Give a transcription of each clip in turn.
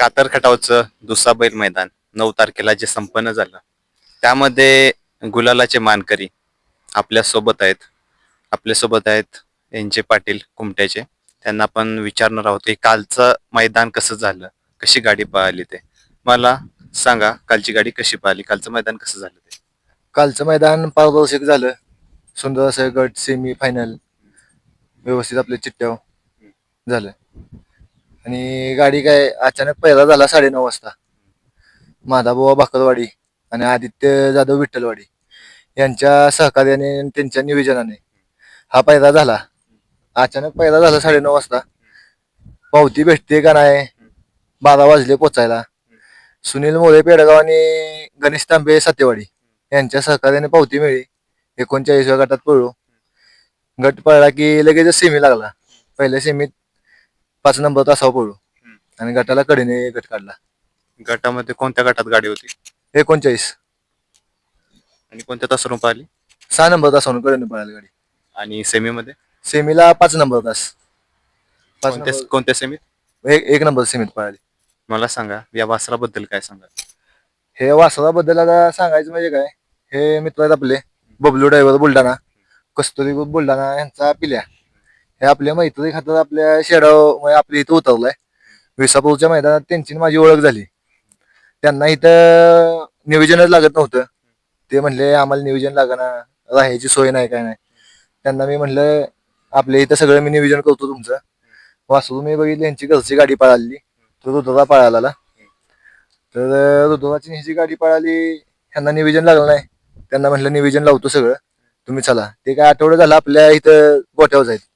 कातर खटावचं दुसरा बैल मैदान नऊ तारखेला जे संपन्न झालं. त्यामध्ये गुलालाचे मानकरी आपल्यासोबत आहेत. आपल्यासोबत आहेत यांचे पाटील कुमट्याचे. त्यांना आपण विचारणार आहोत की कालचं मैदान कसं झालं? कशी गाडी पळाली ते? मला सांगा कालची गाडी कशी पळाली? कालचं मैदान कसं झालं ते? कालचं मैदान पारदर्शक झालं. सुंदर असं गट सेमी फायनल व्यवस्थित आपले चिट्ट्याव झालं. आणि गाडी काय अचानक पहिला झाला साडेनऊ वाजता. माधाबुवा भाकरवाडी आणि आदित्य जाधव विठ्ठलवाडी यांच्या सहकार्याने आणि त्यांच्या नियोजनाने हा पैदा झाला. अचानक पैदा झाला साडेनऊ वाजता. पावती भेटते का नाही? बारा वाजले पोचायला. सुनील मोरे पेडगाव आणि गणेश तांबे सातेवाडी यांच्या सहकार्याने पावती मिळली. एकोणचाळीसव्या गटात पळलो. गट पळला की लगेचच सेमी लागला. पहिल्या सेमीत पाच नंबर तासावर पळलो आणि गटाला कडेने गट काढला. गटामध्ये कोणत्या गटात गाडी होती? एकोणचाळीस. आणि कोणत्या तासावरून पळाली सहा नंबर तासावरून कडेने पळाली गाडी. आणि सेमीमध्ये? सेमीला पाच नंबर तास. पाच कोणत्या नंबर- कोणत्या सेमीत? एक एक नंबर सेमीत पळाली. मला सांगा या वासराबद्दल काय सांगा? हे वासराबद्दल आता सांगायचं म्हणजे काय? हे मित्र आहेत आपले बबलू ड्रायव्हर बुलढाणा. कस्तुरी बुलढाणा यांचा पिल्या. हे आपल्या मैत्री खातर आपल्या शेडाव आपल्या इथं उतरलाय. विसापूरच्या मैदानात त्यांची आणि माझी ओळख झाली. त्यांना इथं नियोजनच लागत नव्हतं. ते म्हणले आम्हाला नियोजन लागणार राहायची सोय नाही काय नाही. त्यांना मी म्हणलं आपल्या इथं सगळं मी नियोजन करतो तुमचं. वासरू मी बघितली यांची घरची गाडी पळाली. तर रुद्रा पळाला तर रुद्राची ह्याची गाडी पळाली ह्यांना निवेदन लागलं नाही. त्यांना म्हटलं निवेदन लावतो सगळं. तुम्ही चला. ते काय आठवडं झालं आपल्या इथं गोठ्यावर जायचं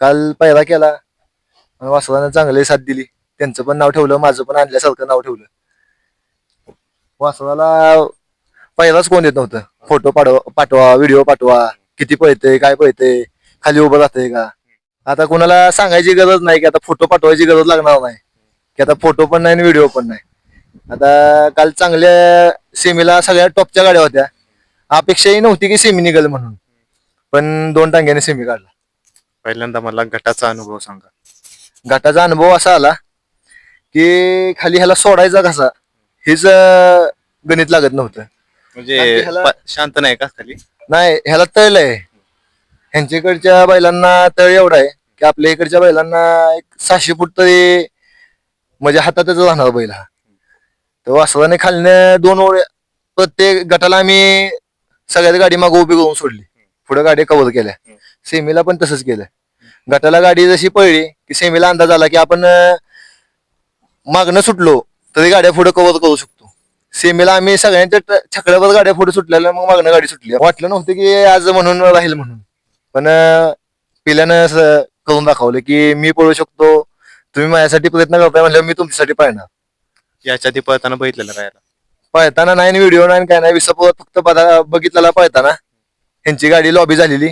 काल पहिला केला. आणि वासरानं चांगली साथ दिली. त्यांचं पण नाव ठेवलं माझं पण आणल्यासारखं नाव ठेवलं. वासराला पहिलाच कोण देत नव्हतं. फोटो पाठवा पाठवा व्हिडिओ पाठवा. किती पळते काय पळते खाली उभं राहतंय का? आता कोणाला सांगायची गरज नाही की आता फोटो पाठवायची गरज लागणार नाही. की आता फोटो पण नाही आणि व्हिडिओ पण नाही. आता काल चांगल्या सेमीला सगळ्या टॉपच्या गाड्या होत्या. अपेक्षाही नव्हती की सेमी निघल म्हणून. पण दोन टांग्याने सेमी काढला. पहिल्यांदा मला गटाचा अनुभव सांगा. घाटाचा अनुभव असा आला की खाली ह्याला सोडायचा कसा? हेच अं, गणित लागत नव्हतं. म्हणजे आणि ह्याला- प- शांत नाही का खाली? नाही ह्याला तळ आहे. ह्यांच्याकडच्या बैलांना तळ एवढा आहे की आपल्या इकडच्या बैलांना एक सहाशे फूट तरी म्हणजे हातातच राहणार बैल हा. तर वासराने खालनं दोन ओळ प्रत्येक गटाला आम्ही सगळ्यात गाडी मागं उभी करून सोडली. पुढे गाडी कव्हर केल्या. सेमीला पण तसंच केलं. गटाला गाडी जशी पळली की सेमीला अंदाज आला की आपण मागणं सुटलो तरी गाड्या पुढे कव्हर करू शकतो. सेमीला आम्ही सगळ्यांच्या छकड्यावर गाड्या पुढे सुटलेल्या मग मागणं गाडी सुटली. वाटलं नव्हतं की आज म्हणून राहील म्हणून. पण पिल्यानं असं करून दाखवलं की मी पळू शकतो तुम्ही माझ्यासाठी प्रयत्न करताय म्हणल्यावर मी तुमच्यासाठी पाळणार. याच्या आधी पळताना बघितलेलं राहायला. पळताना नाही व्हिडिओ नाही काय नाही विसापूर फक्त बघा- बघितलेला पळताना. ह्यांची गाडी लॉबी झालेली.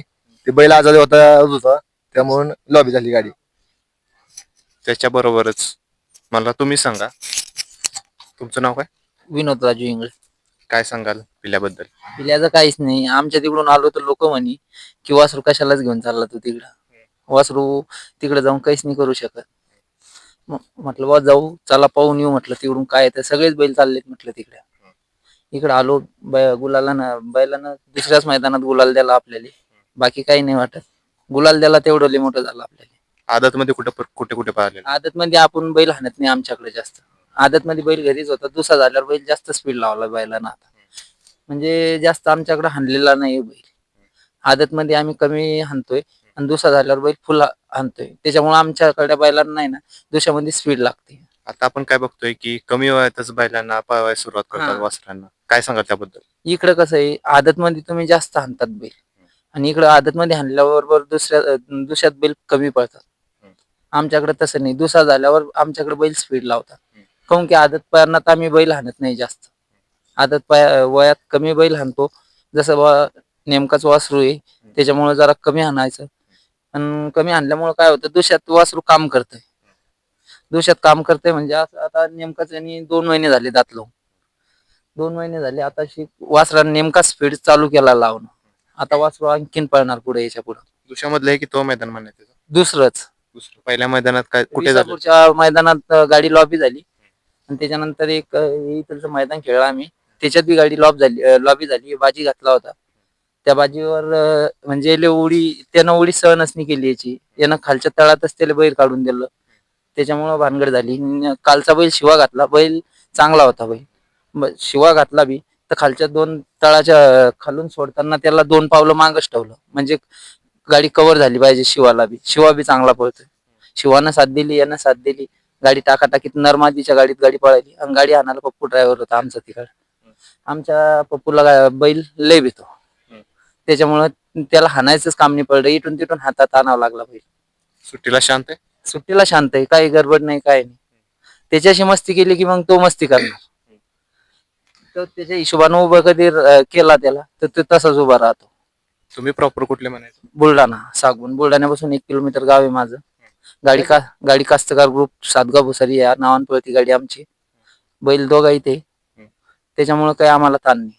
ते बैल आजारी होता होता. त्यामुळे लॉबी झाली गाडी. त्याच्या बरोबरच मला तुम्ही सांगा. तुमचं नाव काय? विनोद राजू इंगळे. काय सांगाल पिल्याबद्दल? पिल्याचं काहीच नाही. आमच्या तिकडून आलो तर लोक म्हणे की वासरू कशालाच घेऊन चालला तू तिकडं. वासरू तिकडे जाऊन काहीच नाही करू शकत. म- म्हटलं बा जाऊ चला पाहून येऊ म्हटलं तिकडून काय आहे ते. सगळेच बैल चाललेत म्हटलं तिकडे. इकडे आलो बै- गुलाला ना बैलानं दुसऱ्याच मैदानात गुलाल द्याला आपल्याला. बाकी काही नाही वाटत. गुलाल द्याला तेवढं लय मोठं झालं आपल्याला. आदत मध्ये कुठे कुठे कुठे पाहिलेलं? आदत मध्ये आपण बैल हाणत नाही आमच्याकडे जास्त. आदत मध्ये बैल घरीच होता दुसरा झाल्यावर बैल जास्त स्पीड लावला बैलांना आता. म्हणजे जास्त आमच्याकडे हाणलेला नाही बैल. आदत मध्ये आम्ही कमी हाणतोय आणि दुसरा झाल्यावर बैल फुल हाणतोय. त्याच्यामुळे आमच्याकडे बैलांना नाही ना दुसऱ्यामध्ये स्पीड लागते. आता आपण काय बघतोय की कमी वयातच बैलांना पळवायला सुरुवात करतात हा. वासरांना काय सांगाल त्याबद्दल? इकडे कसं आहे आदत मध्ये तुम्ही जास्त हाणतात बैल. आणि इकडे आदत मध्ये हाणल्याबरोबर दुसऱ्या दुसऱ्यात बैल कमी पळतात. आमच्याकडे तसं नाही. दुसरा झाल्यावर आमच्याकडे बैल स्पीड लावतात. काऊन की आदत पयानात आम्ही बैल हाणत नाही जास्त. आदत पाया वयात कमी बैल हाणतो. जसं बा नेमकाच वासरू आहे. त्याच्यामुळे जरा कमी हाणायचं. आणि कमी हाणल्यामुळे काय होतं दुसऱ्यात वासरू काम करतंय. दुसऱ्यात काम करतंय म्हणजे आता नेमकाच यांनी दोन महिने झाले दात लावून. दोन महिने झाले आता वासरा नेमका स्पीड चालू केला लावणं. आता वासरू आणखीन पळणार पुढे याच्यापुढे. दुसऱ्यामधलं आहे की तो मैदान म्हणायचं दुसरंच. दुसरं. पहिल्या मैदानात काय कुठे झालं? विसापूरच्या मैदानात अं, गाडी लॉबी झाली. आणि त्याच्यानंतर एक अं, इथलचं मैदान खेळलं आम्ही. त्याच्यात बी गाडी लॉब झाली लॉबी झाली. बाजी घातला होता. त्या बाजीवर अं, म्हणजे लय उडी त्यानं उडी सहनच नाही केली याची. यानं खालच्या तळातच त्याला बैल काढून दिलं. त्याच्यामुळं भानगड झाली. न- कालचा बैल शिवा घातला. बैल चांगला होता बैल. ब- शिवा घातला बी. तर खालच्या दोन तळाच्या खालून सोडताना त्याला दोन पावलं मागच ठेवलं. म्हणजे गाडी कव्हर झाली पाहिजे शिवाला बी. शिवा बी चांगला पळतोय. शिवानं साथ दिली यानं साथ दिली. गाडी टाकाटाकीत नरमादीच्या गाडीत गाडी पळाली. आणि गाडी आणायला पप्पू ड्रायव्हर होता आमचा तिकड. आमच्या पप्पूला बैल लय भेतो. त्याच्यामुळं त्याला हाणायचंच काम नाही पडलं. इथून तिथून हातात आणावं लागला बैल. सुट्टीला शांत आहे? सुट्टीला शांत आहे. काही गडबड नाही काय नाही. त्याच्याशी मस्ती केली की मग तो मस्ती करणार. तो त्याच्या हिशोबानं उभं कधी अं, केला त्याला तर तो तसाच उभा राहतो. तुम्ही प्रॉपर कुठले म्हणायचे? बुलढाणा सागून. बुलढाण्यापासून एक किलोमीटर गाव आहे माझं. गाडी का गाडी कास्तकार ग्रुप सातगाव भुसारी या नावान पळती गाडी आमची. बैल दोघा इथे त्याच्यामुळे काही आम्हाला ताण नाही.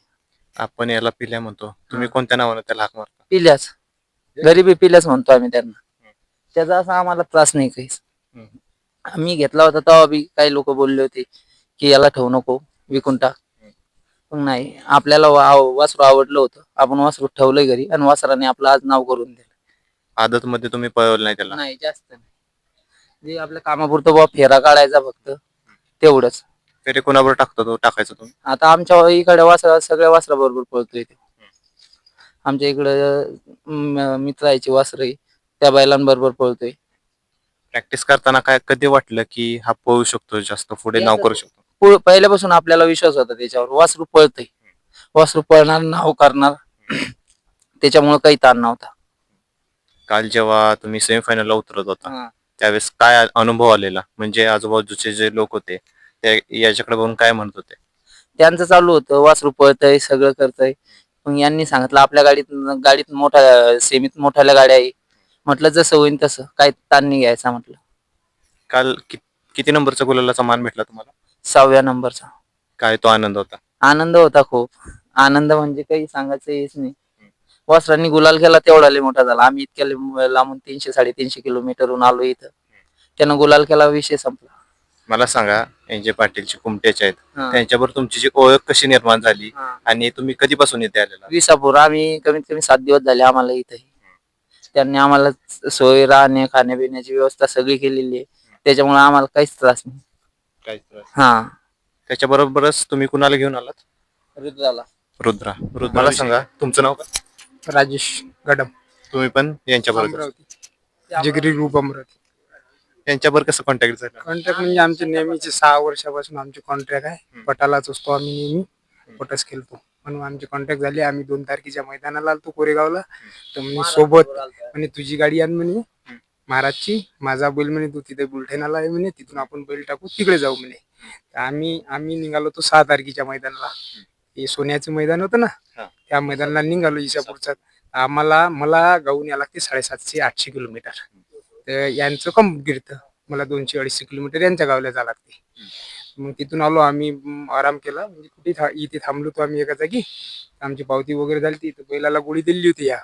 आपण याला पिल्या म्हणतो. तुम्ही कोणत्या नावानं त्याला हाक मारता? पिल्याच. गरीबी पिल्याच म्हणतो आम्ही त्यांना. त्याचा असा आम्हाला त्रास नाही काहीच. हम्म. आम्ही घेतला होता तेव्हा बी काही लोक बोलले होते की याला ठेवू नको विकून टाक. पण नाही. आपल्याला वासरू आवडलं होतं. आपण वासरू ठेवलंय घरी आणि वासराने आपलं आज नाव करून दिलं. आदत मध्ये तुम्ही पळवलं नाही त्याला? नाही जास्त नाही. जे आपल्या कामापुरतं बा फेरा काढायचा फक्त तेवढंच. फेरे कोणावर टाकतो तो टाकायचा तुम्ही? आता आमच्या इकडे वासरा सगळ्या वासरा बरोबर पळतोय ते. आमच्या इकडं म- मित्राची वासर आहे त्या बैलांबरोबर पळतोय. प्रॅक्टिस करताना काय कधी वाटलं की हा पळू शकतो जास्त पुढे नाव करू शकतो? पु- पहिल्यापासून आपल्याला विश्वास होता त्याच्यावर. वासरू पळतय. वासरू पळणार नाव करणार. त्याच्यामुळे काही ताण नव्हता. काल जेव्हा तुम्ही सेमीफायनलला उतरत होता हा. त्यावेळेस काय अनुभव आलेला? म्हणजे आजूबाजूचे जे लोक होते ते याच्याकडे बघून काय म्हणत होते? त्यांचं चालू होतं. वासरू पळतय सगळं करतय. मग यांनी सांगितलं आपल्या गाडीत गाडीत मोठ्या सेमीत मोठ्याल्या गाड्या आहे. म्हटलं जसं होईल तसं. काय ताण नाही घ्यायचा म्हटलं. काल कि- किती नंबरचा गुलालाचा मान भेटला तुम्हाला? सहाव्या नंबरचा. काय तो आनंद होता? आनंद होता खूप. आनंद म्हणजे काही सांगायचं हेच नाही. वासरांनी गुलाल केला तेवढा लय मोठा झाला. आम्ही इतक्या लय- लांबून तीनशे साडेतीनशे किलोमीटरहून आलो इथं. त्यानं गुलाल केला विषय संपला. मला सांगा यांचे पाटीलचे कुमट्याचे आहेत. हा. त्यांच्यावर तुमची जी ओळख कशी निर्माण झाली हा. आणि तुम्ही कधीपासून इथे आलेला? विसापूर. आम्ही कमीत कमी सात दिवस झाले आम्हाला इथे त्यांनी आम्हाला सोय राहणे खाण्यापिण्याची व्यवस्था सगळी केलेली आहे. त्याच्यामुळे आम्हाला काहीच त्रास नाही. काय त्रास? हा. त्याच्याबरोबरच तुम्ही कुणाला घेऊन आलात? रुद्राला. रुद्रा. रुद्रा मला सांगा तुमचं नाव काय? राजेश गडम. तुम्ही पण यांच्याबरोबर अमरावती. जिगरी ग्रुप अमरावती. यांच्याबरोबर कसं कॉन्टॅक्ट झाला? कॉन्ट्रॅक्ट म्हणजे आमचे नेहमीचे सहा वर्षापासून आमचे कॉन्ट्रॅक्ट आहे. पटालाच असतो आम्ही नेहमी. पटच खेळतो. म्हणून आमची कॉन्टॅक्ट झाली. आम्ही दोन तारखेच्या मैदानाला आलतो कोरेगावला. तर म्हणे सोबत. म्हणे तुझी गाडी आण. म्हणे. महाराजची माझा बैल म्हणे तू तिथे बुलढाण्याला आहे म्हणे तिथून आपण बैल टाकू तिकडे जाऊ म्हणे. तर आम्ही आम्ही निघालो तो सहा तारखेच्या मैदानाला. हे सोन्याचं मैदान होतं ना. त्या मैदानाला निघालो इसापूरचा आम्हाला मला गाऊन या लागते साडेसातशे आठशे किलोमीटर. तर यांचं कम गिरतं. मला दोनशे अडीचशे किलोमीटर यांच्या गावला जावं लागते. मग तिथून आलो आम्ही आराम केला. म्हणजे कुठे था इथे थांबलो तो आम्ही एका जागी. आमची पावती वगैरे झाली ती बैलाला गोळी दिली होती या.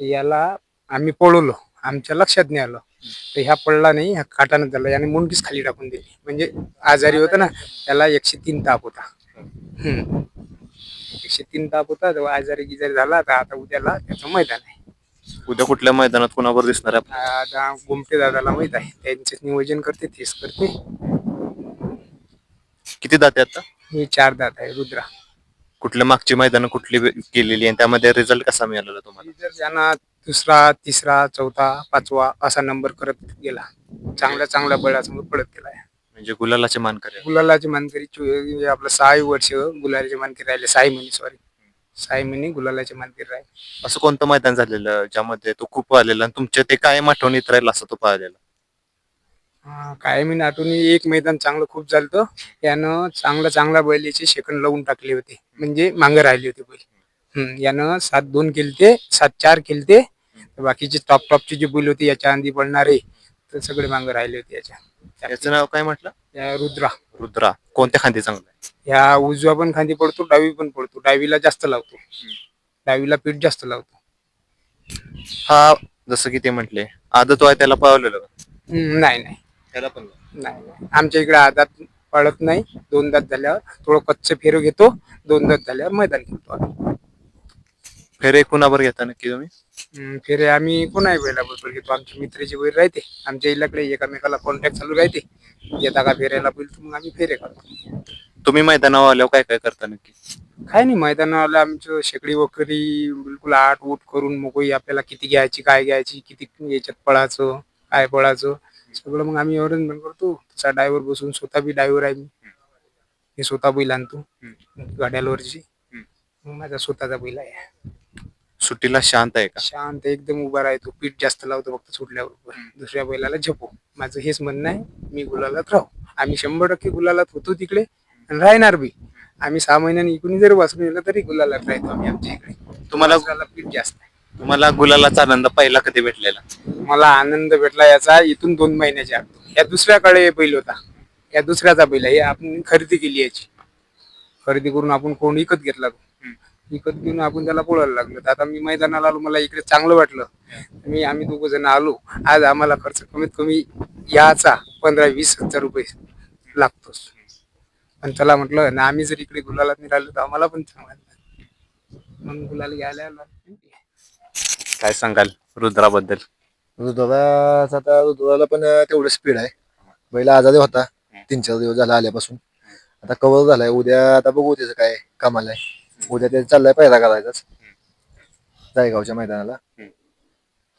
याला आम्ही पळवलो. आमच्या लक्षात नाही आलं. तर ह्या पडला नाही ह्या काटानं झाला याने मुंडकीच खाली टाकून दिली. म्हणजे आजारी होता ना त्याला एकशे तीन ताप होता. हम्म. एकशे तीन ताप होता तेव्हा आजारी गिजारी झाला तर आता उद्याला त्याचं मैदान आहे. उद्या कुठल्या मैदानात कुणावर दिसणार आहे आता गुमटे दादाला माहीत आहे. त्यांचे नियोजन करते तेच करते. किती दाते आता? हे चार दात आहे रुद्रा. कुठल्या मागची मैदान कुठली केलेली आहे त्यामध्ये रिझल्ट कसा मिळालेला तुम्हाला? जर ज्यांना दुसरा तिसरा चौथा पाचवा असा नंबर करत गेला चांगल्या चांगल्या बळासमोर पडत गेला. म्हणजे गुलालाचे मान करे गुलालाची मानकरी चो- आपलं सहा वर्ष गुलालाची मानकरी राहिले साई म्हणी सॉरी साई म्हणी गुलालाची मानकरी राहिले. असं कोणतं मैदान झालेलं ज्यामध्ये तो खूप आलेला आणि तुमच्या ते कायम आठवणीत राहील असं तो पाहिलेला? हा, काय मी नाटून एक मैदान चांगलं खूप झालं यानं चांगलं चांगला बैलीचे शेकंड लावून टाकले होते. म्हणजे मागं राहिले होते बैल. हम्म, यानं सात दोन केलते सात चार केलते. बाकीचे टॉप टॉपचे जे बैल होते याच्या आधी पडणारे तर सगळे मागं राहिले होते याच्या. याचं नाव काय म्हटलं? या रुद्रा. रुद्रा. कोणत्या खांदी चांगला आहे? ह्या उजवा पण खांदी पडतो डावी पण पडतो. डावीला जास्त लावतो. डावीला पीठ जास्त लावतो. हा जसं की ते म्हटले. आदत आहे त्याला पावलेलं? हम्म, नाही नाही. त्याला पण नाही. नाही. आमच्या इकडे आदात पळत नाही दोन दात झाल्यावर थोडं कच्च फेरो घेतो दोन दात झाल्यावर मैदान खेळतो आम्ही. फेरे कुणावर घेता नक्की तुम्ही? हम्म, फेरे आम्ही कोणाही बरोबर घेतो. आमचे मित्राचे बैल राहते. आमच्या इलाकडे एकामेकाला कॉन्टॅक्ट चालू राहते. येता का फेऱ्याला बैल तर मग आम्ही फेरे काढतो. तुम्ही मैदानावर आल्यावर काय काय करता नक्की? काय नाही मैदानाला आमचं शेकडी वकरी बिलकुल आठ उठ करून मोकळी आपल्याला किती घ्यायची काय घ्यायची किती याच्यात पळायचं काय पळायचं. सगळं मग आम्ही अरेंजमेंट करतो. तसा ड्रायव्हर बसून स्वतः बी ड्रायव्हर आहे मी. मी स्वतः बैल आणतो. गाड्यावरची. मग माझा स्वतःचा बैल आहे. सुट्टीला शांत आहे का? शांत एकदम उभा राहतो पीठ जास्त लावतो फक्त सुटल्याबरोबर दुसऱ्या बैलाला झपो. माझं हेच म्हणणं आहे. मी गुलालात राहू. आम्ही शंभर टक्के गुलालात होतो तिकडे. आणि राहणार बी. आम्ही सहा महिन्यांनी इकडून जर वाचून येलं तरी गुलालात राहतो आम्ही आमच्या इकडे. तुम्हाला गुलाला पीठ जास्त आहे. तुम्हाला गुलालाचा आनंद पहिला कधी भेटलेला? मला आनंद भेटला याचा इथून दोन महिन्याच्या आत. या दुसऱ्याकडे बैल होता. या दुसऱ्याचा बैल आहे. आपण खरेदी केली याची. खरेदी करून आपण कोण विकत घेतला तो? विकत घेऊन आपण त्याला पोळायला लागलो. तर आता मी मैदानाला आलो. मला इकडे चांगलं वाटलं. मी आम्ही दोघ जण आलो. आज आम्हाला खर्च कमीत कमी याचा पंधरा वीस हजार रुपये लागतोच. पण चला म्हटलं ना आम्ही जर इकडे गुलाला राहिलो तर आम्हाला पण चांगला म्हणून गुलाल घ्यायला आलो. काय सांगाल रुद्राबद्दल? ऋतुराज आता ऋतुराला पण तेवढं स्पीड आहे. बैल आजारी होता. तीन चार दिवस झाला आल्यापासून. आता कव्हर झालाय. उद्या आता बघू त्याचं काय कामाला आहे. उद्या ते चाललाय पैदा करायचाच. जायगावच्या मैदानाला.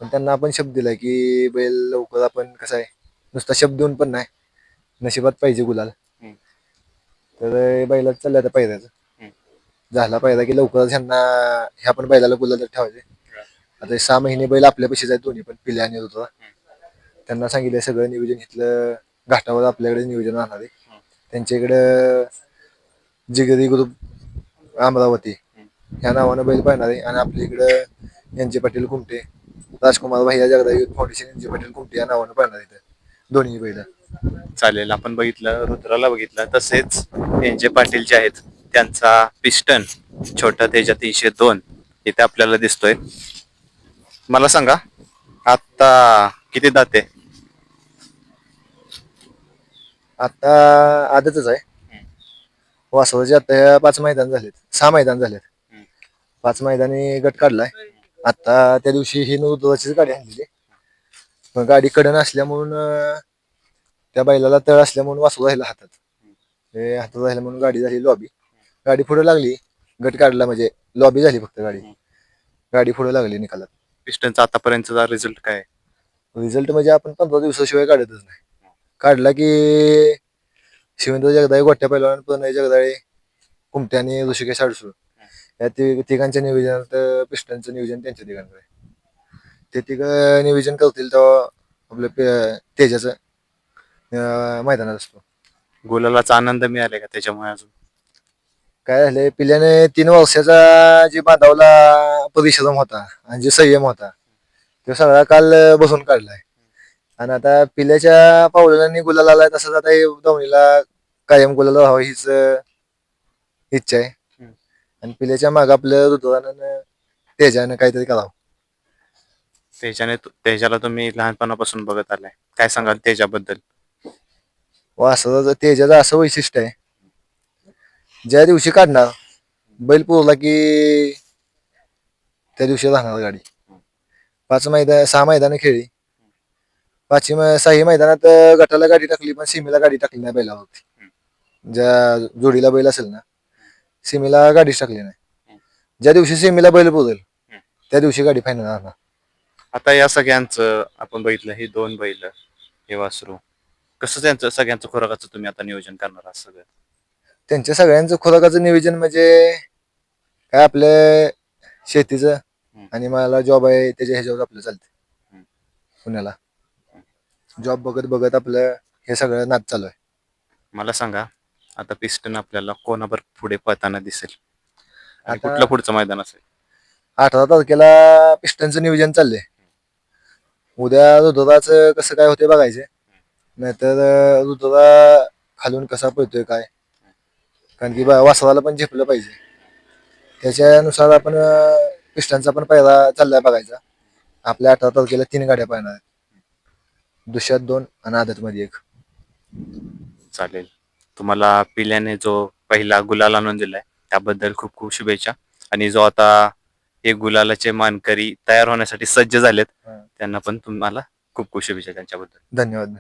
पण त्यांना आपण शब्द दिलाय की बैल लवकर आपण कसं आहे नुसता शब्द देऊन पण नाही. नशिबात पाहिजे गुलाल. तर बैलाच चाललंय आता झाला पाहिजे की लवकरच ह्यांना ह्या पण बैलाला गुलाल ठेवायचे आता हे सहा महिने बैल आपल्यापाशीच आहेत दोन्ही पण पिल्या आणि ऋतुरा त्यांना सांगितलं सगळं नियोजन इथलं घाटावर आपल्याकडे नियोजन राहणार आहे. त्यांच्या इकडं जिगरी ग्रुप अमरावती ह्या नावानं बैल पाहणार आहे. आणि आपल्या इकडं यांचे पाटील कुमटे राजकुमार भैया जगदा युथ फाउंडेशन यांचे पाटील कुमटे या नावानं पाहणार इथं दोन्ही बैल. चालेल आपण बघितलं रुद्राला बघितलं. तसेच यांचे पाटील जे आहेत त्यांचा पिस्टन छोटा तेजा तीनशे दोन इथे आपल्याला दिसतोय. मला सांगा आता किती दाते आता आदतच आहे. वासवाचे आता ह्या पाच मैदान झालेत सहा मैदान झालेत. पाच मैदानी गट काढलाय. आता त्या दिवशी ही नवदुधाचीच गाडी आणलेली. पण गाडी कडन असल्यामुळं अं, त्या बैलाला तळ असल्यामुळे वासू राहिला हातात. ते हातात राहिला म्हणून गाडी झाली लॉबी गाडी पुढे लागली गट काढला म्हणजे लॉबी झाली फक्त गाडी. गाडी पुढे लागली निकालात. पिस्टनचा आतापर्यंतचा रिझल्ट काय? रिझल्ट म्हणजे आपण पंधरा दिवसाशिवाय काढतच नाही काढला की शिवेंद्र जगदाळे गोट्या पैलवान प्रणय जगदाळे कुमटे आणि ऋषिकेश आडसूळ या ति- तिघांच्या नियोजनात पिस्टनचं नियोजन त्यांच्या तिघांकडे आहे. ते तिघ नियोजन करतील तेव्हा आपलं पे- तेजाचं मैदानात असतो गुलालाचा आनंद मिळाला का त्याच्यामुळे अजून काय झालंय? पिल्याने तीन वर्षाचा जे बांधावला परिश्रम होता आणि जे संयम होता तो सगळा काल बसून काढलाय. आणि आता पिल्याच्या पावलांनी गुलाल आलाय तसंच आता हे धावणीला कायम गुलाल व्हावं हीच इच्छा आहे. आणि पिल्याच्या माग आपलं ऋतुवानं तेजानं काहीतरी करावं. त्याच्याने तु- तेजाला तुम्ही लहानपणापासून बघत आलाय. काय सांगाल त्याच्याबद्दल व असं तेजाचं असं वैशिष्ट्य आहे. ज्या दिवशी काढणार बैल पुरला की त्या दिवशी राहणार गाडी. पाच मैदान सहा मैदानं खेळली पाचवी मै- सहाही मैदानात अं, गटाला गाडी टाकली पण सीमेला गाडी टाकली नाही बैलावरती. ज्या जोडीला बैल असेल ना सीमेला गाडीच टाकली नाही. ज्या दिवशी सीमेला बैल पुरेल त्या दिवशी गाडी फायनल राहणार. आता या सगळ्यांचं आपण बघितलं हे दोन बैल हे वासरू. कसं त्यांचं सगळ्यांचं खुराकाचं तुम्ही आता नियोजन करणार आहात सगळं? त्यांच्या सगळ्यांचं खुराकाचं नियोजन म्हणजे काय आपल्या शेतीचं आणि मला जॉब आहे त्याच्या ह्याच्यावर आपलं चालते. पुण्याला. जॉब बघत बघत आपलं हे सगळं नाद चालू आहे. मला सांगा आता पिस्टन आपल्याला कोणावर पुढे पळताना दिसेल? आणि आता- कुठलं पुढचं मैदान असेल? अठरा तारखेला पिस्टनचं नियोजन चाललंय. उद्या रुद्राचं कसं काय होते बघायचे. नाहीतर अं, रुद्रा खालून कसा पळतोय काय? कारण की बा- वासराला पण झेपलं पाहिजे. त्याच्यानुसार आपण अं, पिस्टनचा पण पहिला चाललाय बघायचा. आपल्या अठरा तारखेला तीन गाड्या पाहणार दुष्यात दोन आणि आदत मध्ये एक. चालेल. तुम्हाला पिल्याने जो पहिला गुलाल आणून दिलाय त्याबद्दल खूप खूप शुभेच्छा. आणि जो आता हे गुलालाचे मानकरी तयार होण्यासाठी सज्ज झालेत हा. त्यांना पण तुम्हाला खूप खूप शुभेच्छा त्यांच्याबद्दल. धन्यवाद.